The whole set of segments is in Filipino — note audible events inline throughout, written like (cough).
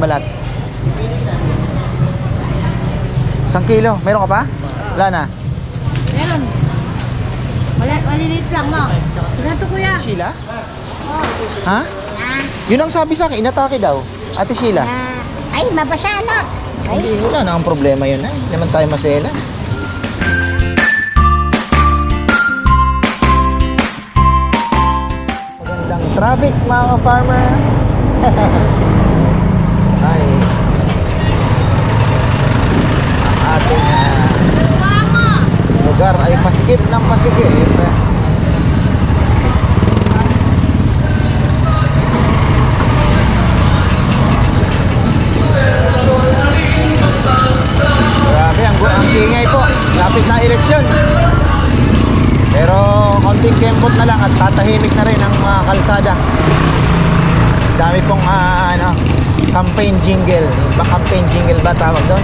balat? Isang kilo. Meron ka pa? Wala na. Meron. Wala, maliliit lang, no? Ganito, kuya. Sheila? Oh. Ha? Ah, Yun ang sabi sa akin, inatake daw. Ate Sheila. ah, ay, mabasa na. Ay, Hindi, wala na ang problema yun. Ay, hindi naman tayo masela. Magandang traffic mga farmer. (laughs) ay. Ang ating ah, lugar ay pasikip ng pasikip. Grabe, ang, ang ingay po. Lapit na eleksyon. Pero konting kempot na lang at tatahimik na rin ang mga kalsada. Dami pong ah, ano, campaign jingle. Ba campaign jingle ba tawag doon?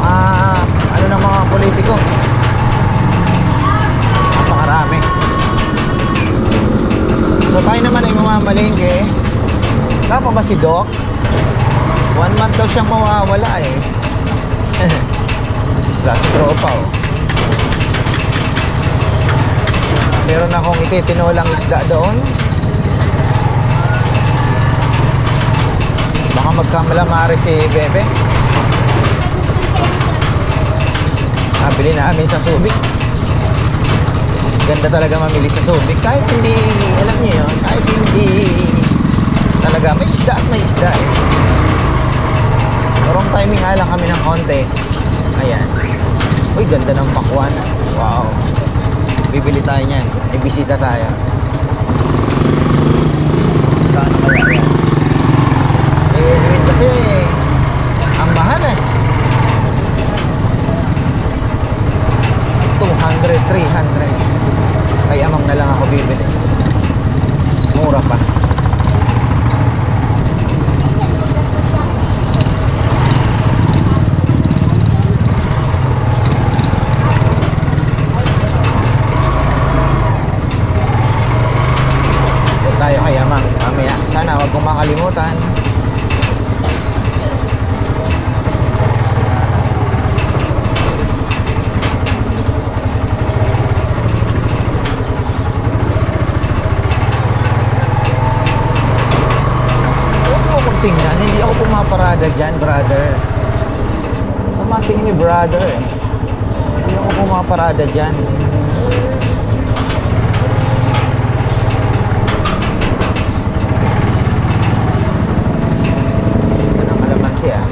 Ah, ano ng mga politiko? So tayo naman ay mamamalingke. Wala pa ba si Doc? One month daw siyang mawawala eh. (laughs) Wala si tropa oh. Meron akong ititinolang isda doon. Baka magkamalamari si Bebe. Nabili namin sa Subic. Ganda talaga mamili sa Subic. Kahit hindi, alam niyo yun, kahit hindi talaga, may isda at may isda eh. Wrong timing nga lang kami ng konti. Ayan. Uy, ganda ng pakwan. Wow. Bibili tayo niyan. May bisita tayo. Kano kaya yan? Eh, kasi, ang mahal eh. 200, 300. Kaya amang na lang ako bibili. Mura pa. Tayo kay Amang. Mamaya, sana huwag kong makalimutan. Huwag mo akong tingnan. Hindi ako pumaparada dyan, brother. Sama tingin ni brother eh. Hindi ako pumaparada dyan. Ito ng kalamansi ah.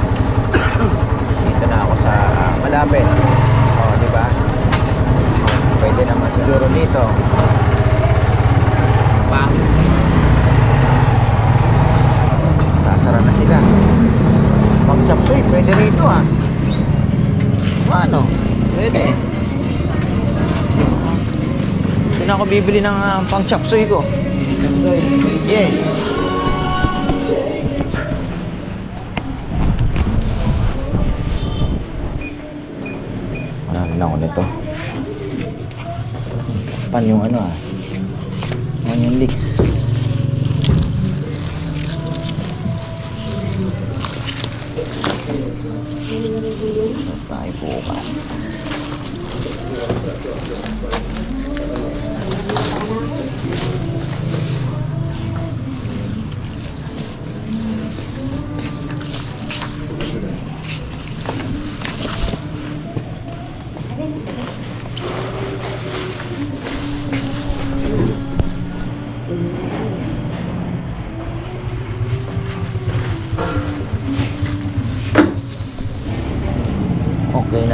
Dito na ako sa ah, malapit. Oh, di ba? Pwede naman siguro dito. Pa. Sasara na sila. Chapsoy, pwede rito ah. Ano? Pwede. Ito ako bibili ng ah, pang chapsoy ko. Yes. Marami na ako nito. Pan yung ano ah. Pan yung leaks. Tayo bukas.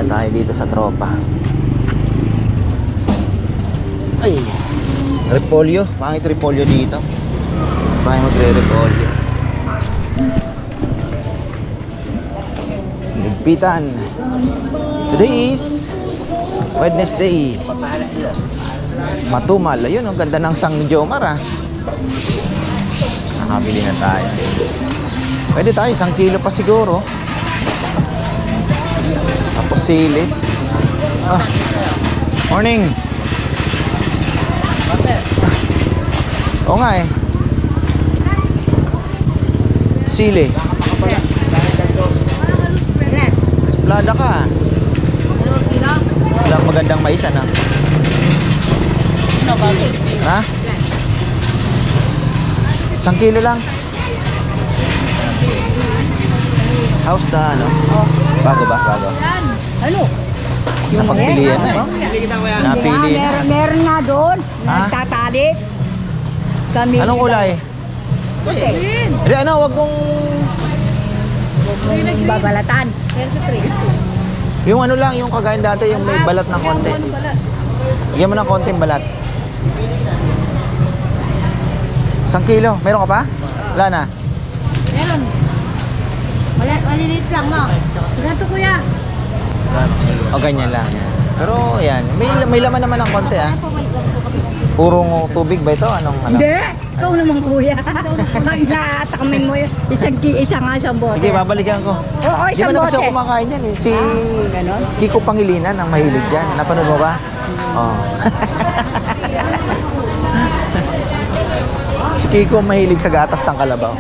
Na tayo dito sa tropa. Ay. Repolyo. Pangit repolyo dito. Tayo magre-repolyo. Ligpitan. Today is Wednesday. Matumal. Ayun, ang ganda ng Sang Jomar ah. Nakabili na tayo. Pwede tayo, isang kilo pa siguro. Sili. Ah. Morning. Oo nga eh. Sili. Esplada ka. Walang magandang mais, ano? Ha? Isang kilo lang. House na, ano? Bago ba? Bago. Yan. Ano? Napagpilian na eh. Napili na. Meron, meron nga doon. Ha? Nagtatali. Kami. Anong kulay? Green. Hindi, ano, wag mong... Babalatan. 33. Yung ano lang, yung kagaya dati, yung may balat ng konti. Bigyan mo ng konting balat. Isang kilo. Meron ka pa? Wala na. Meron. Mali, maliliit lang, no? Ganito, kuya. O ganyan lang. Pero yan, may, may laman naman ng konti ah. Purong tubig ba ito? Anong ano? Hindi. Ikaw naman, kuya. Pag naatakamin mo yun, isang, ki- isang nga isang bote. Sige, babalikan ko. Oo, Di ba isang na kasi bote. ako kumakain yan eh. Si Ganon? Kiko Pangilinan ang mahilig dyan. Napanood mo ba? Oo. (laughs) si Kiko mahilig sa gatas ng kalabaw.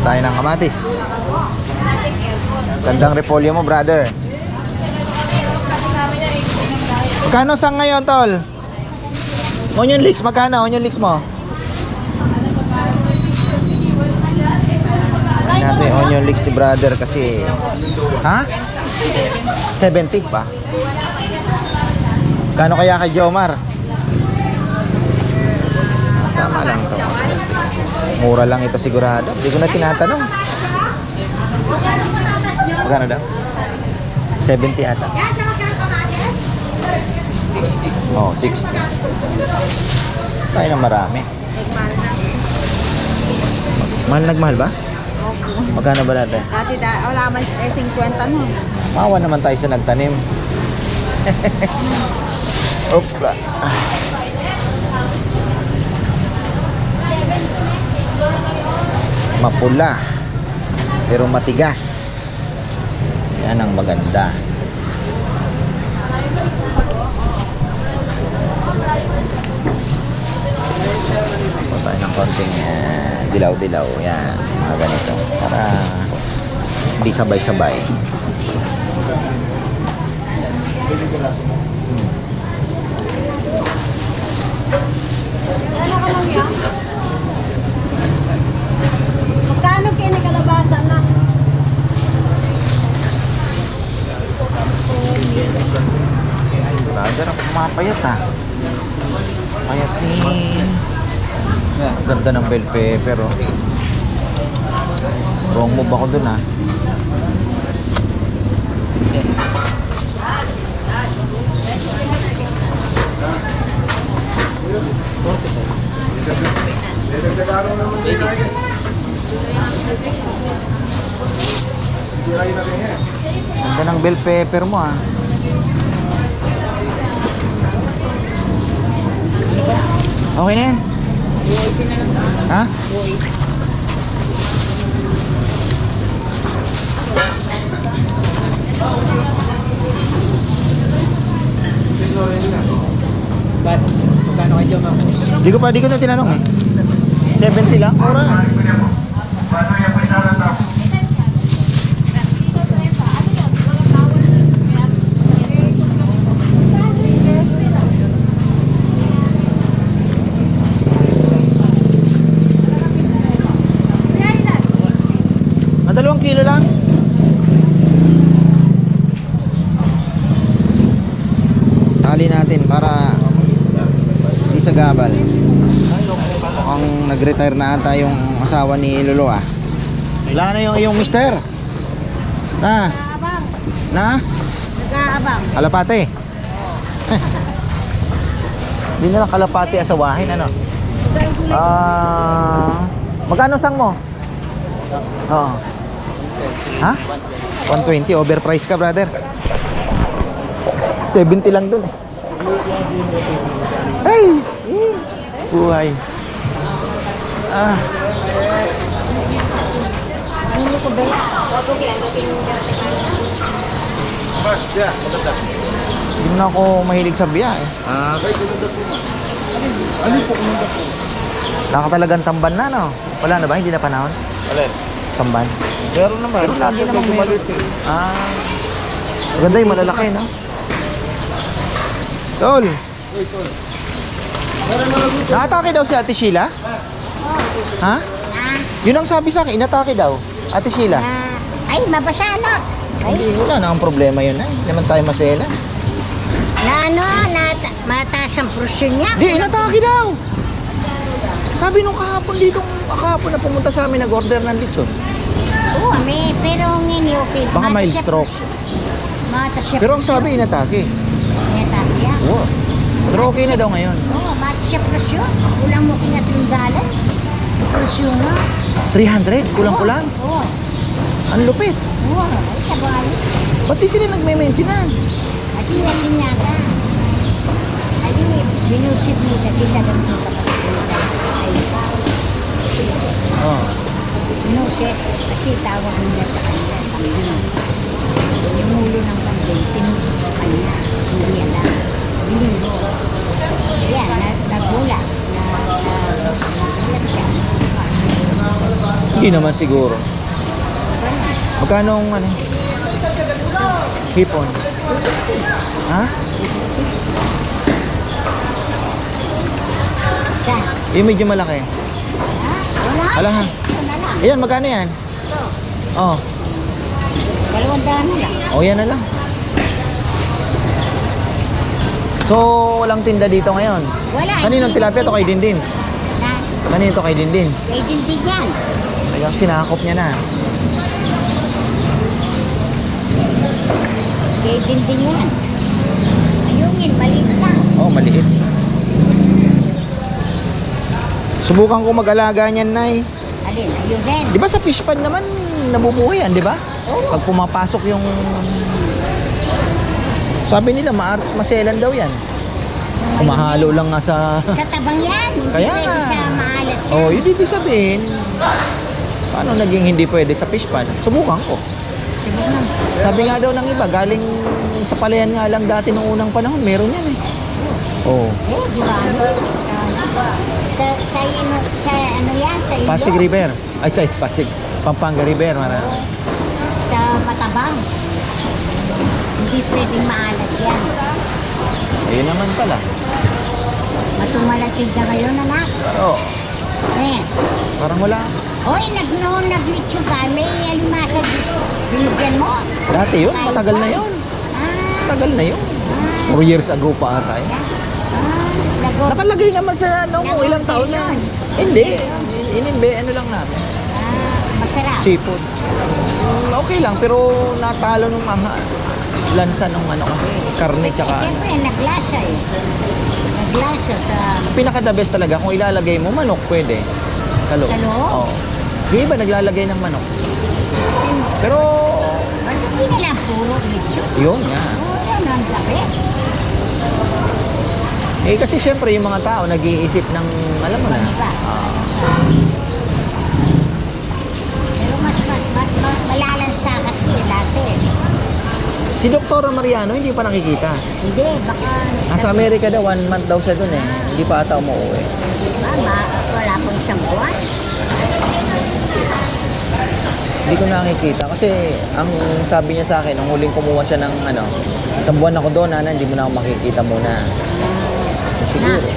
Tayo ng kamatis. Gandang repolyo mo, brother. Magkano sang ngayon, tol? Onion leeks, magkano? Onion leeks mo? Tingnan natin onion leeks ni brother kasi ha? 70 pa. Kano kaya kay Jomar? Ah, Tama lang to. Mura lang ito sigurado. Hindi ko na tinatanong. Magkano daw? 70 ata. Oh, 60. Tayo na marami. Mahal nagmahal ba? Magkano ba natin? Dati, da, wala man eh, 50 no. Mawa naman tayo sa nagtanim. (laughs) Opla. Mapula. Pero matigas. Yan ang maganda. Tapos tayo ng konting eh, dilaw-dilaw. Yan. Mga ganito. Para hindi sabay-sabay. Ano ka lang yan? Magkano kayo nagkalabasan na? Brother, ang pumapayat ha. Payat ni... Yeah, ganda ng bell pepper oh. Wrong move ako dun ha. Ganda ng bell pepper mo ah. Okay na yan. Ha? Ba't? Magkano ka dyan, ma'am? Di ko pa, di ko na tinanong eh. 70 lang? Ora. Ah, dalawang kilo lang? Tali natin para hindi sa gabal. Mukhang nag-retire na ata yung asawa ni Lolo ah. Wala na yung iyong mister. Na, Nag-aabang. na, Nag-aabang. kalapate. Hindi na lang kalapate asawahin ano. Ah, magkano sang mo? Oo. Ha? 120 overprice ka, brother. 70 lang dun eh. Hey! Eh, Buhay. Ah. Hindi na ako mahilig sa biya eh. Ah, okay. Ano po kung Nakatalagang tamban na no? Wala na ba? Hindi na panahon? Alin? Tamban. Meron naman. Pero lagi medyo meron. Ah. Maganda yung malalaki, no? Tol! Nakatake daw si Ate Sheila? Ha? Yun ang sabi sa akin, inatake daw. Ate Sheila. ay, mabasa na. Ay, wala na ang problema yun. Ay, hindi naman tayo masela. na ano, na, mataas ang prosyon niya. Hindi, inatake daw. Sabi nung kahapon dito, kahapon na pumunta sa amin, nag-order ng lechon. Oo, may, pero ngayon okay. Baka siya stroke. Mataas siya Pero ang sabi, inatake. Oo. Pero okay na daw ngayon. Oo, mataas siya prosyon. Kulang mo kinatunggalan. Prosyon na. 300, kulang-kulang. Oo. Ang lupit. Oo, ay, sabay. Ba't di sila nagme-maintenance? At yung natin yata. Ay, binusit mo na isa lang. Ay, Oo. binusit. Kasi tawag nila sa kanya. Kambing. Yung ulo ng kambing, tinugod sa kanya. Hindi alam. Binilo. Yan, na- nagula. Na, na, nagulat siya. Hindi naman siguro. Magkano ang ano? Hipon? Ha? Siya. Yung medyo malaki. Ha? Wala. Wala ha? Ayan, magkano yan? Oh, Dalawang daan na lang. oh yan na lang. So, walang tinda dito ngayon. Wala. Kaninong hindi tilapia to kay Dindin? Na, Kanino to kay Dindin? kay Dindin yan. Kaya sinakop niya na. Kay Dindin yan. Ayungin, maliit lang. Oh, maliit. Subukan ko mag-alaga niyan, Nay. Alin, ayun din. Di ba sa fish pan naman nabubuhay yan, di ba? Oo. Pag pumapasok yung sabi nila ma maselan daw yan. Kumahalo lang nga sa (laughs) Sa tabang yan. Hindi Kaya pwede sa maalat yan. Oh, yun ibig sabihin. Paano naging hindi pwede sa fish pan? Subukan ko. Na. Sabi nga daw ng iba, galing sa palayan nga lang dati nung unang panahon, meron yan eh. Oh, Eh, di ba? Ano? Ah, sa, sa, ano, sa ano yan? Sa? Pasig River. Ay, say, Pasig. Pampanga River. Mara. Sa matabang. Hindi pwedeng maalat yan. Ayun naman pala. Matumalatid na ngayon, anak. Pero, Eh. parang wala. Hoy, nag noon naglitso ka, may alimasa dito. Binigyan mo. Dati yun, matagal na yun. Ah, Matagal na yun. ah, 4 years ago pa ata eh. ah, lagot. Nakalagay naman sa ano mo, ilang taon na. Hindi. Inimbe, ano lang namin. Ah, masarap. Seafood. Mm, Okay lang, pero natalo nung mga lansa nung ano kasi, karne tsaka ano. Siyempre, naglasa eh. Naglasa sa... Pinaka the best talaga, kung ilalagay mo manok, pwede. Sa loob? Oo. Yung iba naglalagay ng manok. Pero, Ba't hindi nila puro litso? yun nga. Oo, yan ang laki. Eh kasi syempre yung mga tao nag-iisip ng, alam mo na. Ah, Pero mas, mas, mas, mas malalansa kasi, lasa eh. Si Dr. Mariano hindi pa nakikita. Hindi, baka... Nasa Amerika daw, one month daw siya dun eh. Hindi pa ata umuwi. Mama, wala pong isang buwan. Hindi ko nakikita kasi ang sabi niya sa akin, nung huling kumuha siya ng ano, isang buwan ako doon, ana, hindi mo na ako makikita muna. Siguro.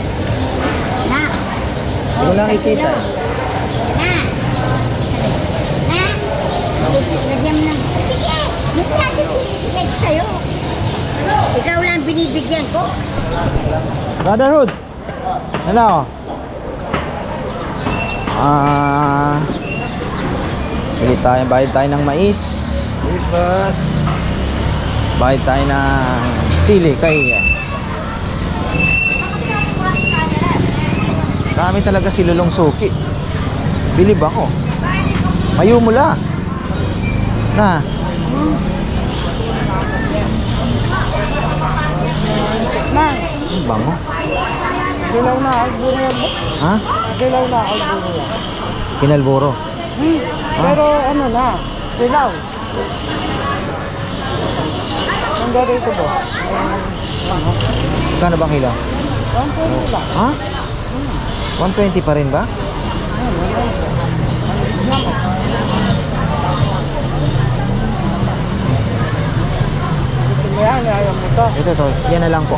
Na. Hindi ko nakikita. Na. Na. Lagyan mo ng... Sige, hindi natin sa'yo. Ikaw lang binibigyan ko. Brotherhood! Ano? Ah... Bili tayo, bayad tayo ng mais. Christmas. Bayad tayo ng sili kay... Dami talaga si Lulong Suki. Bilib ako. Mayo mula. Na. Mang, Bango. Dilaw na alburo yan. Ha? Dilaw na alburo yan. Kinalburo? Hmm. Ah. Pero ano na, dilaw. Hanggang rito ba? Ano? Kano bang hila? 120 lang. Ha? 120 pa rin ba? Ito to, yan na lang po.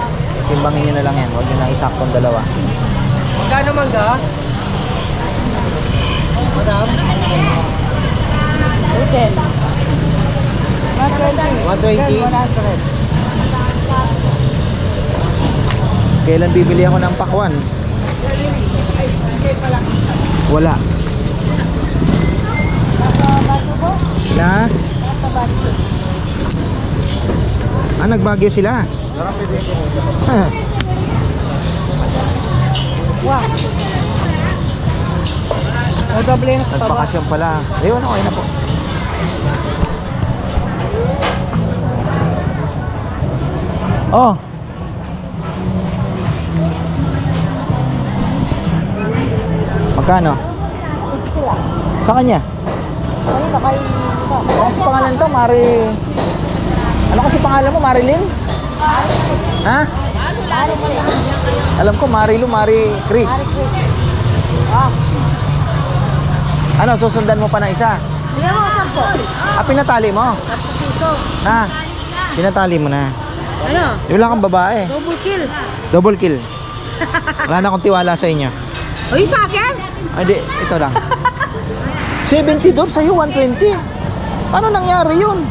Timbangin nyo na lang yan. Huwag nyo na isaktong dalawa. Magkano mangga? Madam? Hotel. 120. 120? 100. Kailan bibili ako ng pakwan? Wala. Na? Ah, nagbagyo sila. Ah, Wow. Doble na sa baba. Nagbakasyon pala. Ayun, okay na po. Oh. Magkano? Sa kanya? Kanina kay... Ano kasi pangalan to? Mari... Ano kasi pangalan mo? Marilyn? Ha? Alam ko, Marilu, Mari Chris. Ah, Ano, susundan mo pa ng isa? bigyan mo 10. Ah, pinatali mo? 10 piso. Na, pinatali mo na. Ano? Di wala kang babae. Double kill. Double kill. Wala na akong tiwala sa inyo. Uy, sa akin? Ay, di, ito lang. 70 doon, sa'yo 120. Paano nangyari yun?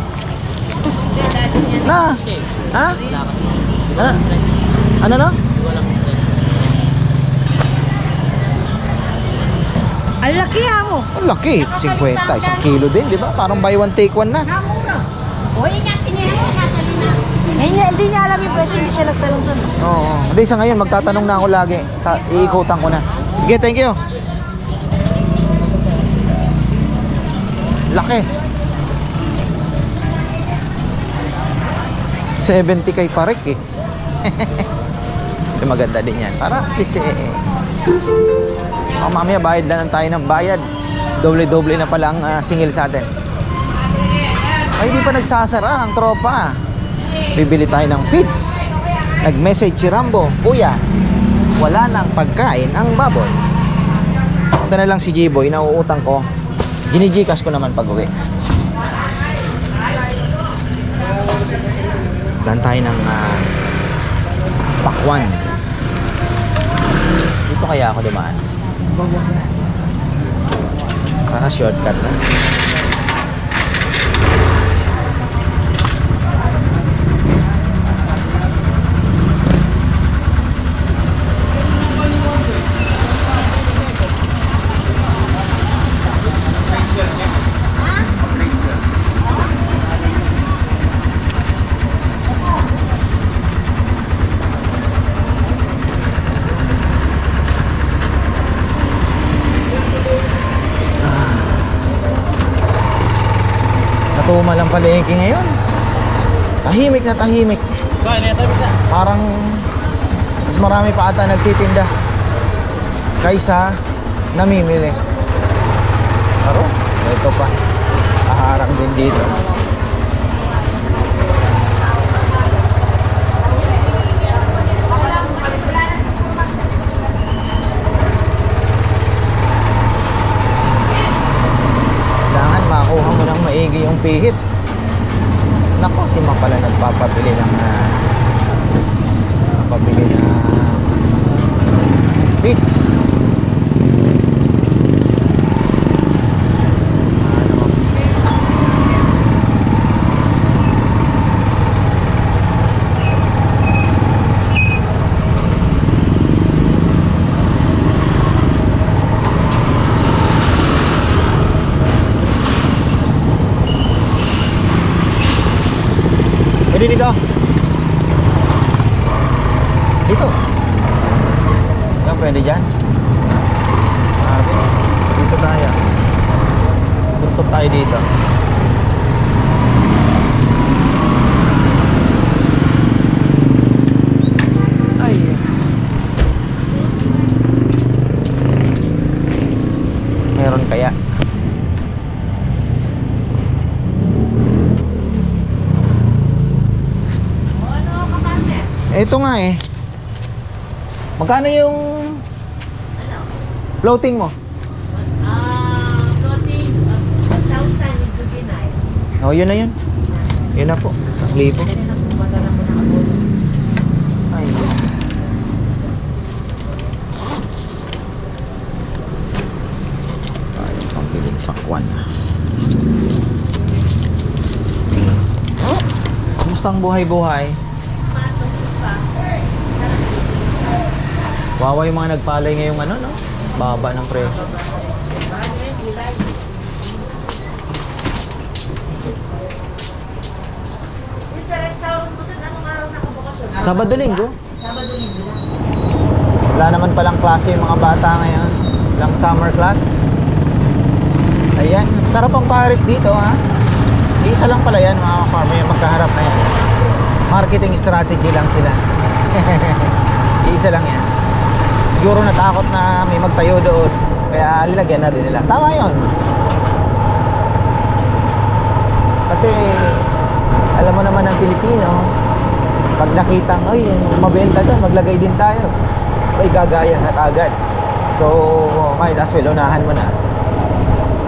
Na? Ha? Ano? Ano no? Ang laki ah mo. Ang laki. 50, isang kilo din, di ba? Parang buy one take one na. Hindi niya, hindi niya alam yung presyo, hindi siya nagtanong doon. Oo. Hindi, sa ngayon, magtatanong na ako lagi. Ta- iikutan ko na. Okay, thank you. Laki. 70 kay parik (laughs) eh. Maganda din yan. Para at least eh. Oh, mamaya bayad lang tayo ng bayad. Doble-doble na pala ang ah, singil sa atin. Ay, hindi pa nagsasara ang tropa. Bibili tayo ng feeds. Nag-message si Rambo, Kuya, wala nang pagkain ang baboy. Ito na lang si J-Boy, nauutang ko. Ginigikas ko naman pag uwi. Dan tayo ng ah, pakwan. Dito kaya ako dumaan. Para shortcut na. Natuma lang palengke ngayon. Tahimik na tahimik. Parang mas marami pa ata nagtitinda kaysa namimili. Pero ito pa. Kaharang din dito. Kailangan makuha mo ng maigi yung pihit. Nako, si Ma pala nagpapabili ng uh, pabili ng beats. Ano? Pwede dito. Dito. Yan pwede dyan. Sabi. Dito tayo. Tuntog tayo dito. Ay. Meron kaya? Ito nga eh. Magkano yung Ano? floating mo? Ah, floating, uh, ah, 1,000. Oh, yun na yun. Yun na po. Isang libo. Dali na po, madala mo na ako. Ay, Kaya pambiling pakwan. Oh, kumusta ang buhay-buhay? Wawa yung mga nagpalay ngayong ano, no? Baba ng presyo. Sabado linggo? Sabado linggo Wala naman palang klase yung mga bata ngayon. Lang summer class. Ayan. Sarap ang Paris dito ha. Isa lang pala yan mga farmer yung magkaharap na yan. Marketing strategy lang sila. (laughs) Isa lang yan. Siguro natakot na may magtayo doon. Kaya lilagyan na rin nila. Tama yon. Kasi alam mo naman ng Pilipino, pag nakitang, oy, mabenta doon, maglagay din tayo. Oy, gagaya na kagad. So, might as well, unahan mo na.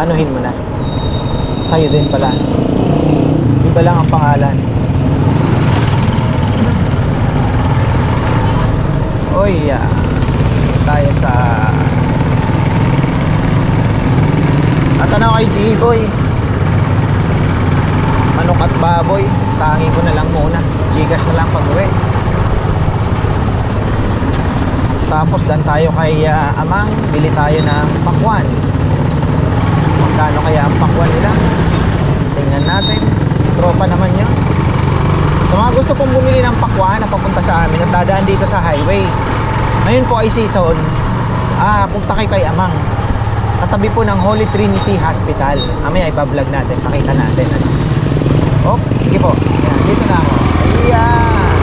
Anuhin mo na. Sa'yo din pala. Iba lang ang pangalan. Oy, ah, tayo sa... At ano kay G-Boy? Manok at baboy. Tangi ko na lang muna. Gcash na lang pag uwi. Tapos dan tayo kay ah, Amang. Bili tayo ng pakwan. Magkano kaya ang pakwan nila? Tingnan natin. Tropa naman yun. Sa mga gusto pong bumili ng pakwan na papunta sa amin at dadaan dito sa highway. Ngayon po ay season. Ah, punta kayo kay Amang. Katabi po ng Holy Trinity Hospital. Mamaya ibablog natin. Pakita natin. Oh, sige po. Yan, dito na ako. Ayan.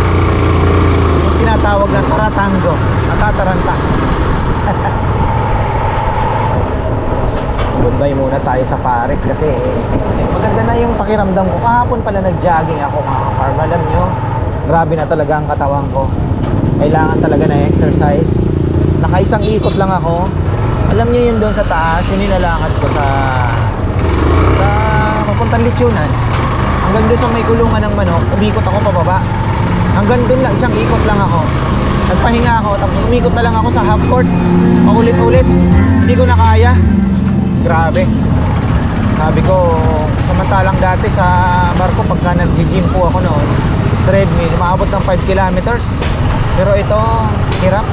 Yung tinatawag na taratango. Natataranta. (laughs) Goodbye muna tayo sa Paris kasi eh, maganda na yung pakiramdam ko. Kahapon pala nag-jogging ako mga farm. Alam nyo, grabe na talaga ang katawan ko. Kailangan talaga na exercise. Nakaisang ikot lang ako. Alam nyo yun doon sa taas, yun nilalakad ko sa sa papuntang Lechonan. Hanggang doon sa may kulungan ng manok, umikot ako pababa. Hanggang doon lang, isang ikot lang ako. Nagpahinga ako, tapos umikot na lang ako sa half court. Paulit-ulit. Hindi ko na kaya. Grabe. Sabi ko, samantalang dati sa barko, pagka nag-gym po ako noon, treadmill, maabot ng 5 kilometers. Pero ito, hirap.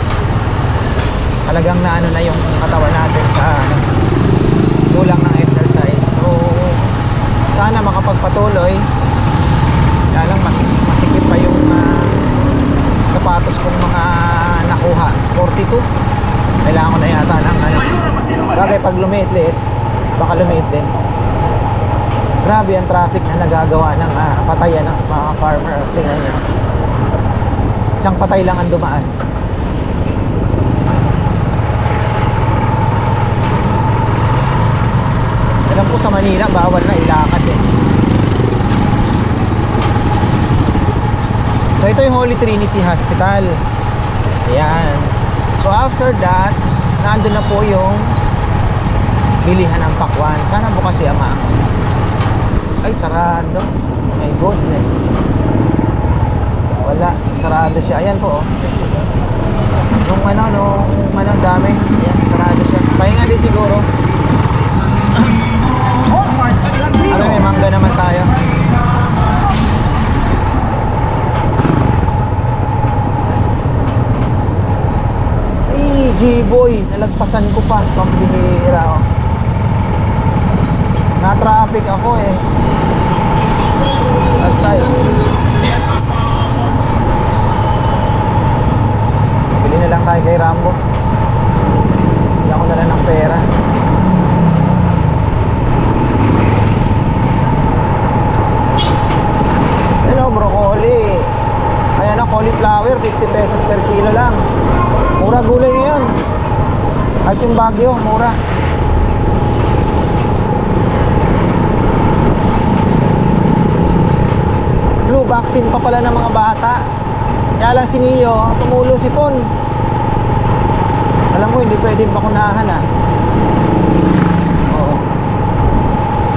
Talagang na ano na yung katawan natin sa ano, kulang ng exercise. So, sana makapagpatuloy. Lang masikip, masikip pa yung ah, sapatos kong mga nakuha. 42. Kailangan ko na yata ng ano. Bagay pag lumiit-liit, baka lumiit din. Grabe ang traffic na nagagawa ng ah, patayan ng mga farmer. Tingnan nyo. Isang patay lang ang dumaan. Alam ko sa Manila, bawal na ilakad eh. So ito yung Holy Trinity Hospital. Ayan. So after that, nandun na po yung bilihan ng pakwan. Sana bukas si Ama. Ay, sarado. My goodness. Wala, sarado siya. Ayan po, oh. Nung ano, nung ano, dami. Ayan, sarado siya. Pahinga din siguro. Alam, may mangga naman tayo. Ay, G-boy, nalagpasan ko pa. Pambihira oh. Na-traffic ako eh. At tayo. Na lang tayo kay Rambo. Bili ako na lang ng pera. Ano, broccoli. Ayan ang cauliflower, 50 pesos per kilo lang. Mura gulay ngayon. At yung bagyo, mura. Vaccine pa pala ng mga bata. Kaya lang si Neo, tumulo si Pon pwedeng bakunahan ah. Oo.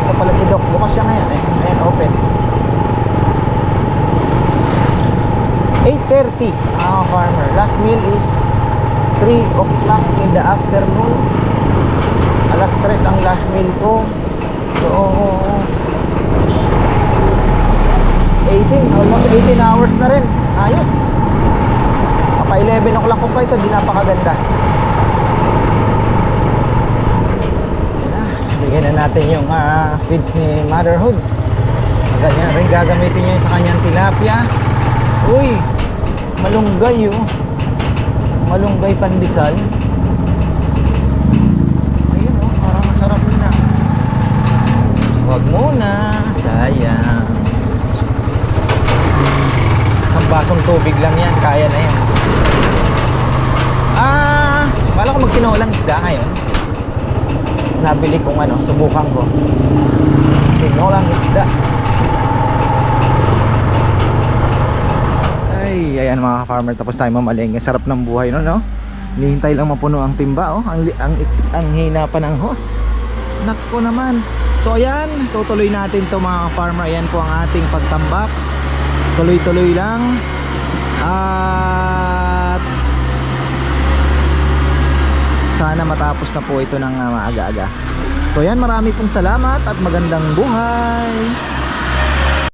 Ito pala si Doc. Bukas siya ngayon eh. Ayan, open. 8.30 ah, farmer. Last meal is 3 o'clock in the afternoon. Alas 3 ang last meal ko. So, oh, oh, oh. 18, almost 18 hours na rin. Ayos. Pa 11 o'clock ko pa ito, di napakaganda. Feeds ni Motherhood. Ganyan rin gagamitin niya sa kanyang tilapia. Uy, malunggay oh. Malunggay pandesal. Ayun oh, parang masarap yun ah. Huwag muna, sayang. Isang basong tubig lang yan, kaya na yan. Ah, wala ko magtinolang isda ngayon. Nabili kong ano, subukan ko. Tinolang isda. Ay, ayan mga farmer tapos tayo mamalengke. Sarap ng buhay no, no? Hinihintay lang mapuno ang timba, oh. Ang, ang, ang hina pa ng hose. Nako naman. So ayan, tutuloy natin to mga farmer. Ayan po ang ating pagtambak. Tuloy-tuloy lang. At sana matapos na po ito ng ah, maaga-aga. So yan, marami pong salamat at magandang buhay.